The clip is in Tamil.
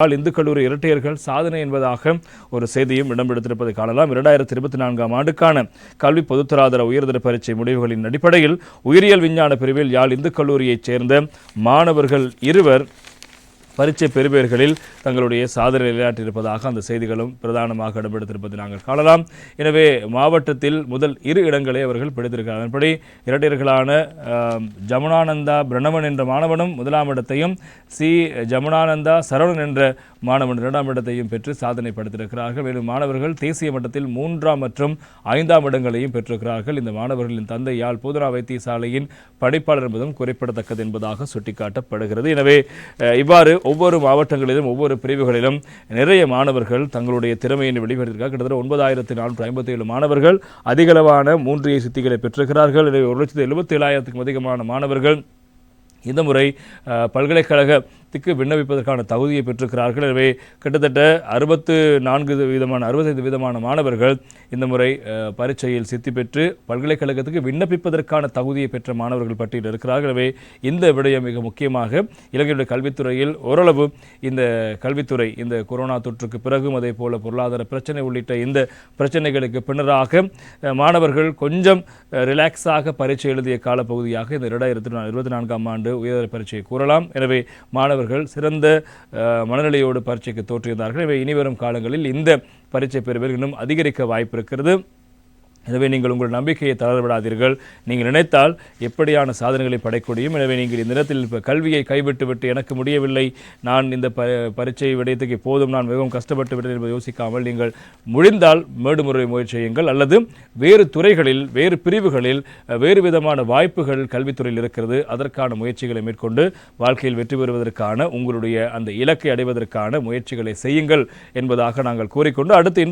இந்து கல்லூரி இரட்டையர்கள் சாதனை என்பதாக ஒரு செய்தியும் இடம்பெடுத்திருப்பதை காணலாம். இரண்டாயிரத்தி இருபத்தி நான்காம் ஆண்டுக்கான கல்வி பொதுத்தராதர உயர்தர பரீட்சை முடிவுகளின் அடிப்படையில் உயிரியல் விஞ்ஞான பிரிவில் யாழ் இந்து கல்லூரியைச் சேர்ந்த மாணவர்கள் இருவர் பரீட்சை பெறுபேறுகளில் தங்களுடைய சாதனை விளையாட்டியிருப்பதாக அந்த செய்திகளும் பிரதானமாக இடம்பெடுத்திருப்பதை நாங்கள் காணலாம். எனவே மாவட்டத்தில் முதல் இரு இடங்களை அவர்கள் பிடித்திருக்கிறார் அதன்படி இரட்டையர்களான ஜமுனானந்தா பிரணவன் என்ற மாணவனும் முதலாம் இடத்தையும் சி. ஜமுனானந்தா சரவணன் என்ற மாணவன் இரண்டாம் இடத்தையும் பெற்று சாதனை படுத்திருக்கிறார்கள். மேலும் மாணவர்கள் தேசிய மட்டத்தில் மூன்றாம் மற்றும் ஐந்தாம் இடங்களையும் பெற்றிருக்கிறார்கள். இந்த மாணவர்களின் தந்தை யாழ் போதனா வைத்தியசாலையின் படைப்பாளர் என்பதும் குறிப்பிடத்தக்கது என்பதாக சுட்டிக்காட்டப்படுகிறது. எனவே இவ்வாறு ஒவ்வொரு மாவட்டங்களிலும் ஒவ்வொரு பிரிவுகளிலும் நிறைய மாணவர்கள் தங்களுடைய திறமையை வெளிப்படுத்தியிருக்கார் கிட்டத்தட்ட ஒன்பதாயிரத்தி நானூற்றி ஐம்பத்தி ஏழு மாணவர்கள் அதிகளவான மூன்றிய சித்திகளை பெற்றிருக்கிறார்கள். எனவே ஒரு லட்சத்தி எழுபத்தி ஏழாயிரத்துக்கும் அதிகமான மாணவர்கள் இந்த முறை பல்கலைக்கழக பல்கலைக்கழகத்துக்கு விண்ணப்பிப்பதற்கான தகுதியை பெற்றிருக்கிறார்கள். எனவே கிட்டத்தட்ட அறுபத்து நான்கு வீதமான அறுபத்தைந்து விதமான மாணவர்கள் இந்த முறை பரீட்சையில் சித்தி பெற்று பல்கலைக்கழகத்துக்கு விண்ணப்பிப்பதற்கான தகுதியை பெற்ற மாணவர்கள் பட்டியலில் இருக்கிறார்கள். எனவே இந்த விடயம் மிக முக்கியமாக இலங்கையுடைய கல்வித்துறையில் ஓரளவு இந்த கல்வித்துறை இந்த கொரோனா தொற்றுக்கு பிறகும் அதே போல பொருளாதார பிரச்சனை உள்ளிட்ட இந்த பிரச்சனைகளுக்கு பின்னராக மாணவர்கள் கொஞ்சம் ரிலாக்ஸாக பரீட்சை எழுதிய காலப்பகுதியாக இந்த இரண்டாயிரத்தி இருபத்தி நான்காம் ஆண்டு உயர்தர பரீட்சையை கூறலாம். எனவே மாணவர்கள் சிறந்த மனநிலையோடு பரீட்சைக்கு தோற்றியிருந்தார்கள் எனவே இனிவரும் காலங்களில் இந்த பரீட்சை பெறுவர் இன்னும் அதிகரிக்க வாய்ப்பு இருக்கிறது. எனவே நீங்கள் உங்கள் நம்பிக்கையை தளரவிடாதீர்கள். நீங்கள் நினைத்தால் எப்படியான சாதனைகளை படைக்கூடியும் எனவே நீங்கள் இந்த நேரத்தில் இப்போ கல்வியை கைவிட்டுவிட்டு எனக்கு முடியவில்லை. நான் இந்த ப பரீட்சை விடயத்துக்கு போதும். நான் மிகவும் கஷ்டப்பட்டு விட்டேன் என்பதை யோசிக்காமல் நீங்கள் முடிந்தால் மேடுமுறை முயற்சி செய்யுங்கள். அல்லது வேறு துறைகளில் வேறு பிரிவுகளில் வேறு விதமான வாய்ப்புகள் கல்வித்துறையில் இருக்கிறது. அதற்கான முயற்சிகளை மேற்கொண்டு வாழ்க்கையில் வெற்றி பெறுவதற்கான உங்களுடைய அந்த இலக்கை அடைவதற்கான முயற்சிகளை செய்யுங்கள் என்பதாக நாங்கள் கூறிக்கொண்டு அடுத்து